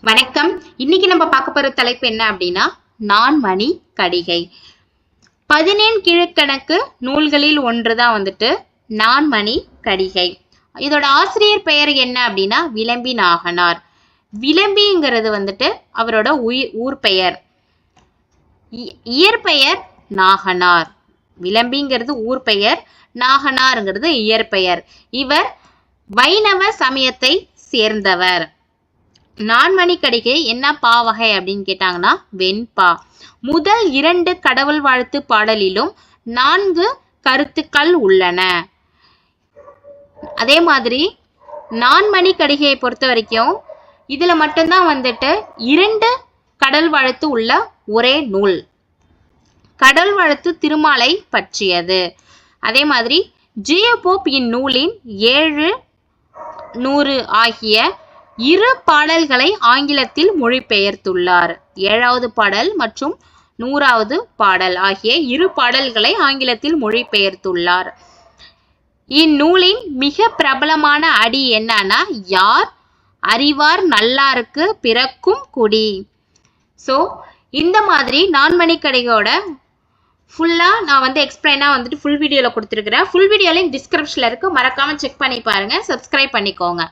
வணக்கம். இன்னைக்கு நம்ம பார்க்க போற தலைப்பு என்ன அப்படின்னா நான்மணி கடிகை. பதினேழு கிழக்கணக்கு நூல்களில் ஒன்று தான் வந்துட்டு நான்மணி கடிகை. இதோட ஆசிரியர் பெயர் என்ன அப்படின்னா விளம்பி நாகனார். விளம்பிங்கிறது வந்துட்டு அவரோட உயிர் ஊர் பெயர். இ- இயற்பெயர் நாகனார். விளம்பிங்கிறது ஊர் பெயர் நாகனாருங்கிறது இயற்பெயர் இவர் வைணவ சமயத்தை சேர்ந்தவர். நான்மணி கடிகை என்ன பா வகை அப்படின்னு கேட்டாங்கன்னா வெண்பா. முதல் இரண்டு கடவுள் வாழ்த்து பாடலிலும் நான்கு கருத்துக்கள் உள்ளன. அதே மாதிரி நான்மணி கடிகையை பொறுத்த வரைக்கும் இதுல மட்டும்தான் வந்துட்டு இரண்டு கடல் வாழ்த்து உள்ள ஒரே நூல். கடல் வாழ்த்து திருமாலை பற்றியது. அதே மாதிரி ஜியோபோப் இந்நூலின் ஏழு நூறு ஆகிய இரு பாடல்களை ஆங்கிலத்தில் மொழிபெயர்த்துள்ளார். ஏழாவது பாடல் மற்றும் நூறாவது பாடல் ஆகிய இரு பாடல்களை ஆங்கிலத்தில் மொழிபெயர்த்துள்ளார். இந்நூலின் மிக பிரபலமான அடி என்னன்னா யார்? அறிவார் நல்லாருக்கு பிறக்கும் குடி. ஸோ இந்த மாதிரி நான்மணிக்கடையோட ஃபுல்லாக நான் வந்து எக்ஸ்பிளைனாக வந்துட்டு ஃபுல் வீடியோவில் கொடுத்துருக்குறேன். ஃபுல் வீடியோ லிங்க் டிஸ்கிரிப்ஷனில் இருக்குது மறக்காமல் செக் பண்ணி பாருங்கள் சப்ஸ்கிரைப் பண்ணிக்கோங்க.